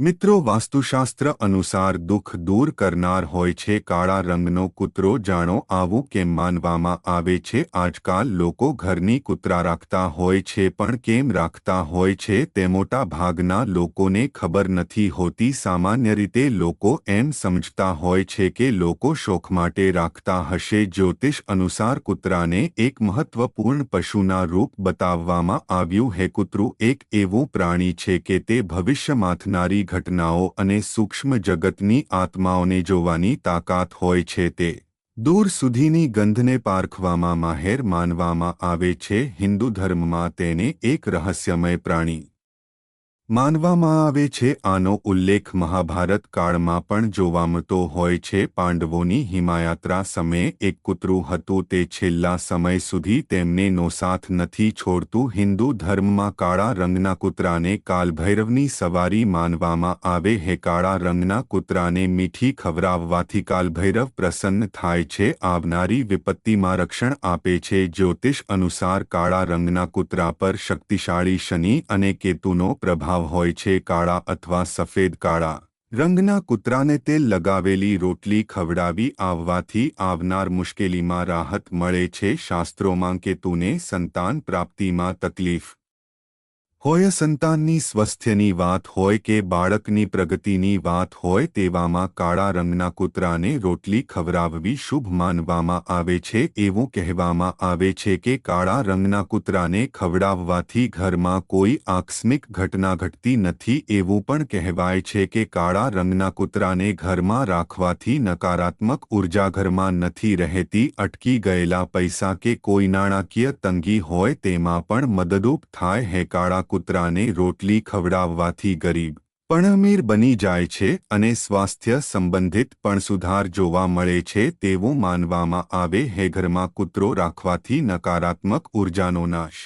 મિત્રો, વાસ્તુશાસ્ત્ર અનુસાર દુઃખ દૂર કરનાર હોય છે, કાળા રંગનો કૂતરો જાણો આવું કેમ માનવામાં આવે છે? આજકાલ લોકો ઘરની કૂતરા રાખતા હોય છે, પણ કેમ રાખતા હોય છે તે મોટા ભાગના લોકોને ખબર નથી હોતી. સામાન્ય રીતે લોકો એમ સમજતા હોય છે કે લોકો શોખ માટે રાખતા હશે. જ્યોતિષ અનુસાર કૂતરાને એક મહત્વપૂર્ણ પશુના રૂપ બતાવવામાં આવ્યું હે કૂતરું એક એવું પ્રાણી છે કે તે ભવિષ્ય માથનારી ઘટનાઓ અને સૂક્ષ્મ જગતની આત્માઓને જોવાની તાકાત હોય છે તે. દૂર સુધીની ગંધને પારખવામાં માહેર માનવામાં આવે છે. હિન્દુ ધર્મમાં તેને એક રહસ્યમય પ્રાણી માનવામાં આવે છે, આનો ઉલ્લેખ મહાભારત કાળમાં પણ જોવા મળતો હોય છે, પાંડવોની હિમાયાત્રા સમયે એક કૂતરું હતું, તે છેલ્લા સમય સુધી તેમને નો સાથ નથી છોડતું, હિન્દુ ધર્મમાં કાળા રંગના કૂતરાને કાલભૈરવની સવારી માનવામાં આવે હે, કાળા રંગના કૂતરાને મીઠી ખવરાવવાથી કાલભૈરવ પ્રસન્ન થાય છે, આવનારી વિપત્તિમાં રક્ષણ આપે છે, જ્યોતિષ અનુસાર કાળા રંગના કૂતરા પર શક્તિશાળી શનિ અને કેતુનો પ્રભાવ હોય છે કાળા અથવા સફેદ કાળા. રંગના કૂતરાને તેલ લગાવેલી રોટલી ખવડાવી આવવાથી આવનાર મુશ્કેલીમાં રાહત મળે છે, શાસ્ત્રોમાં કેતુને સંતાન પ્રાપ્તિમાં તકલીફ. હોય સંતાનની સ્વસ્થ્યની વાત હોય કે બાળકની પ્રગતિની વાત હોય તેવામાં કાળા રંગના કૂતરાને રોટલી ખવડાવવી શુભ માનવામાં આવે છે. એવું કહેવામાં આવે છે કે કાળા રંગના કૂતરાને ખવડાવવાથી ઘરમાં કોઈ આકસ્મિક ઘટના ઘટતી નથી. એવું પણ કહેવાય છે કે કાળા રંગના કૂતરાને ઘરમાં રાખવાથી નકારાત્મક ઊર્જા ઘરમાં નથી રહેતી. અટકી ગયેલા પૈસા કે કોઈ નાણાકીય તંગી હોય તેમાં પણ મદદરૂપ થાય હે. કાળા કૂતરાને રોટલી ખવડાવવાથી ગરીબ. પણ અમીર બની જાય છે અને સ્વાસ્થ્ય સંબંધિત પણ સુધાર જોવા મળે છે તેવું માનવામાં આવે હે ઘરમાં કૂતરો રાખવાથી નકારાત્મક ઉર્જાનો નાશ.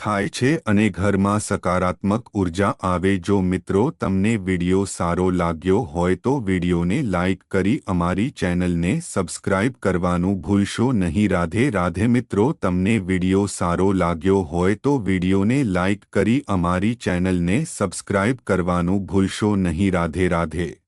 થાય છે અને ઘરમાં સકારાત્મક ઊર્જા આવે. જો મિત્રો તમને વિડિયો સારો લાગ્યો હોય તો વિડિયોને લાઇક કરી અમારી ચેનલને સબસ્ક્રાઇબ કરવાનું ભૂલશો નહીં. રાધે રાધે મિત્રો, તમને વિડિયો સારો લાગ્યો હોય તો વિડિયોને લાઇક કરી અમારી ચેનલને સબસ્ક્રાઇબ કરવાનું ભૂલશો નહીં. રાધે રાધે.